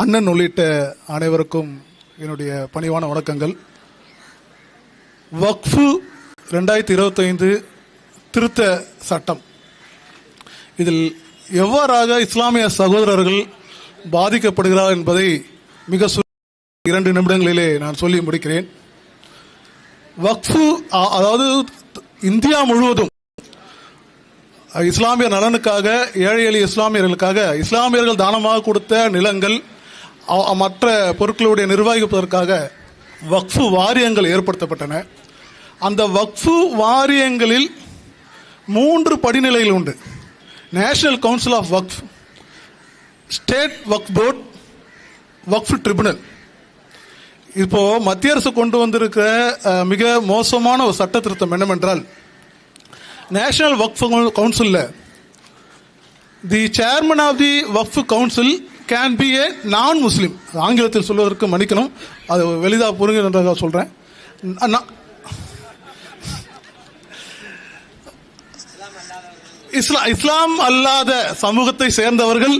அண்ணன் உள்ளிட்ட அனைவருக்கும் என்னுடைய பணிவான வணக்கங்கள். வக்ஃபு ரெண்டாயிரத்தி இருபத்தைந்து திருத்த சட்டம். இதில் எவ்வாறாக இஸ்லாமிய சகோதரர்கள் பாதிக்கப்படுகிறார் என்பதை மிக சு இரண்டு நிமிடங்களிலே நான் சொல்லி முடிக்கிறேன். வக்ஃபு அதாவது இந்தியா முழுவதும் இஸ்லாமிய நலனுக்காக ஏழை எளிய இஸ்லாமியர்களுக்காக இஸ்லாமியர்கள் தானமாக கொடுத்த நிலங்கள் மற்ற பொருட்களுடைய நிர்வகிப்பதற்காக வக்ஃபு வாரியங்கள் ஏற்படுத்தப்பட்டன. அந்த வக்ஃபு வாரியங்களில் மூன்று படிநிலைகள் உண்டு. National council of Waqf state Waqf board Waqf tribunal இப்போ மத்திய அரசு கொண்டு வந்திருக்கிற மிக மோசமான ஒரு சட்ட திருத்தம் என்னவென்றால் நேஷனல் வக்ஃப் கவுன்சிலில் the chairman of the Waqf council can be a non Muslim ஆங்கிலத்தில் சொல்வதற்கு மன்னிக்கணும். அது வெளிதாக புரிஞ்சுன்றதாக சொல்கிறேன் இஸ்லாம் இஸ்லாம் அல்லாத சமூகத்தை சேர்ந்தவர்கள்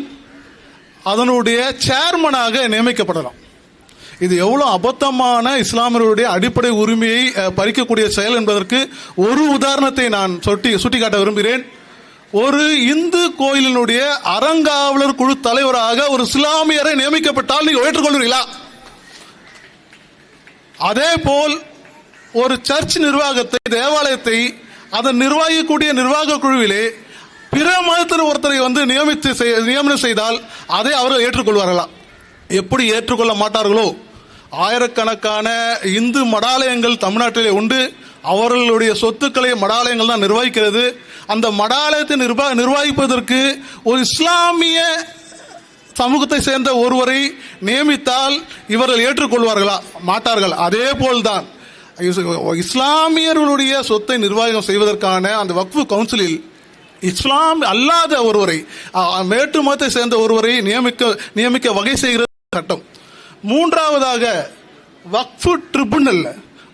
அதனுடைய சேர்மனாக நியமிக்கப்படலாம். இது எவ்வளோ அபத்தமான இஸ்லாமியருடைய அடிப்படை உரிமையை பறிக்கக்கூடிய செயல் என்பதற்கு ஒரு உதாரணத்தை நான் சொட்டி சுட்டிக்காட்ட விரும்புகிறேன். ஒரு இந்து கோயிலினுடைய அறங்காவலர் குழு தலைவராக ஒரு இஸ்லாமியரை நியமிக்கப்பட்டால் நீங்கள் ஏற்றுக்கொள்வீர்களா அதே போல் ஒரு சர்ச் நிர்வாகத்தை தேவாலயத்தை அதன் நிர்வாகிக்கூடிய நிர்வாக குழுவிலே பிற மதத்தினர் ஒருத்தரை வந்து நியமித்து செய்- நியமனம் செய்தால் அதை அவர்கள் ஏற்றுக்கொள்வார்களா? எப்படி ஏற்றுக்கொள்ள மாட்டார்களோ? ஆயிரக்கணக்கான இந்து மடாலயங்கள் தமிழ்நாட்டிலே உண்டு. அவர்களுடைய சொத்துக்களை மடாலயங்கள் தான் நிர்வகிக்கிறது. அந்த மடாலயத்தை நிர்வா நிர்வகிப்பதற்கு ஒரு இஸ்லாமிய சமூகத்தை சேர்ந்த ஒருவரை நியமித்தால் இவர்கள் ஏற்றுக்கொள்வார்களா? மாட்டார்கள். அதே போல்தான் இஸ்லாமியர்களுடைய சொத்தை நிர்வாகம் செய்வதற்கான அந்த வக்ஃபு கவுன்சிலில் இஸ்லாம் அல்லாத ஒருவரை மேட்டு மதத்தை சேர்ந்த ஒருவரை நியமிக்க நியமிக்க வகை செய்கிற சட்டம். மூன்றாவதாக வக்ஃபு ட்ரிபுனல்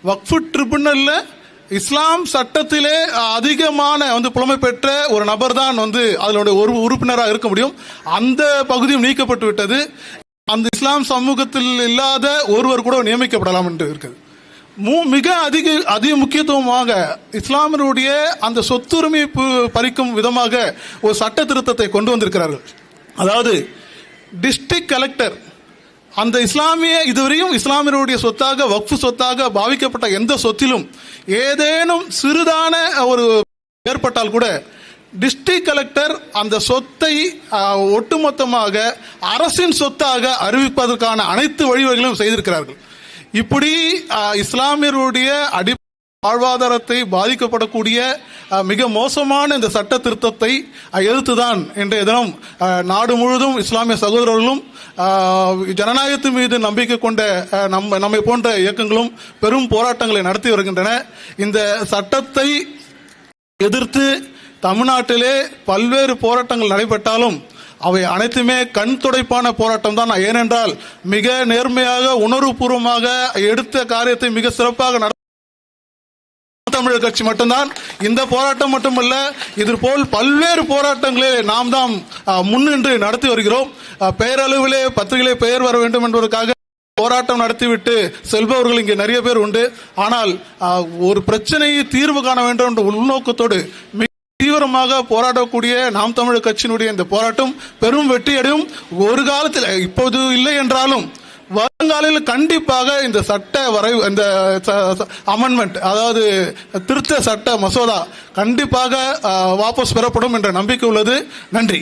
வக்ஃபு ட்ரிபுனலில் இஸ்லாம் சட்டத்திலே அதிகமான வந்து புலமை பெற்ற ஒரு நபர் தான் வந்து அதனுடைய ஒரு உறுப்பினராக இருக்க முடியும். அந்த பகுதியும் நீக்கப்பட்டு விட்டது. அந்த இஸ்லாம் சமூகத்தில் இல்லாத ஒருவர் கூட நியமிக்கப்படலாம் என்று இருக்குது. மூ- மிக அதிக அதிக முக்கியத்துவமாக இஸ்லாமியருடைய அந்த சொத்துரிமை பறிக்கும் விதமாக ஒரு சட்ட திருத்தத்தை கொண்டு வந்திருக்கிறார்கள். அதாவது டிஸ்ட்ரிக்ட் கலெக்டர் அந்த இஸ்லாமிய இதுவரையும் இஸ்லாமியருடைய சொத்தாக வக்ஃபு சொத்தாக பாவிக்கப்பட்ட எந்த சொத்திலும் ஏதேனும் சிறிதான ஒரு ஏற்பட்டால் கூட டிஸ்ட்ரிக்ட் கலெக்டர் அந்த சொத்தை ஒட்டுமொத்தமாக அரசின் சொத்தாக அறிவிப்பதற்கான அனைத்து வழிவகைகளும் செய்திருக்கிறார்கள். இப்படி இஸ்லாமியருடைய அடி வாழ்வாதாரத்தை பாதிக்கப்படக்கூடிய மிக மோசமான இந்த சட்ட திருத்தத்தை அ, எதிர்த்துதான் இன்றைய தினம் நாடு முழுவதும் இஸ்லாமிய சகோதரர்களும் ஜனநாயகத்தின் மீது நம்பிக்கை கொண்ட நம்ம நம்மை போன்ற இயக்கங்களும் பெரும் போராட்டங்களை நடத்தி வருகின்றன. இந்த சட்டத்தை எதிர்த்து தமிழ்நாட்டிலே பல்வேறு போராட்டங்கள் நடைபெற்றாலும் அவை அனைத்துமே கண் துடைப்பான போராட்டம் தான். ஏனென்றால் மிக நேர்மையாக உணர்வுபூர்வமாக எடுத்த காரியத்தை மிக சிறப்பாக நட தமிழர் கட்சி மட்டும்தான். இந்த போராட்டம் மட்டுமல்ல இது போல் பல்வேறு போராட்டங்களை நாம் தான் முன்னின்று நடத்தி வருகிறோம். பெயரளவிலே பத்திரிகையிலே பெயர் வர வேண்டும் என்பதற்காக போராட்டம் நடத்திவிட்டு செல்பவர்கள் இங்கே நிறைய பேர் உண்டு. ஆனால் ஒரு பிரச்சனையை தீர்வு காண வேண்டும் என்ற உள்நோக்கத்தோடு மிக தீவிரமாக போராடக்கூடிய நாம் தமிழர் கட்சியினுடைய இந்த போராட்டம் பெரும் வெற்றியடையும். ஒரு காலத்தில் இப்போது இல்லை என்றாலும் வருங்காலையில் கண்டிப்பாக இந்த சட்ட வரை இந்த அமெண்ட்மெண்ட் அதாவது திருத்த சட்ட மசோதா கண்டிப்பாக வாபஸ் பெறப்படும் என்ற நம்பிக்கை உள்ளது. நன்றி.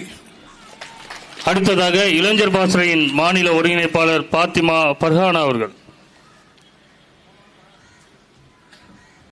அடுத்ததாக இளைஞர் பாசறையின் மாநில ஒருங்கிணைப்பாளர் பாத்திமா பர்ஹானா அவர்கள்.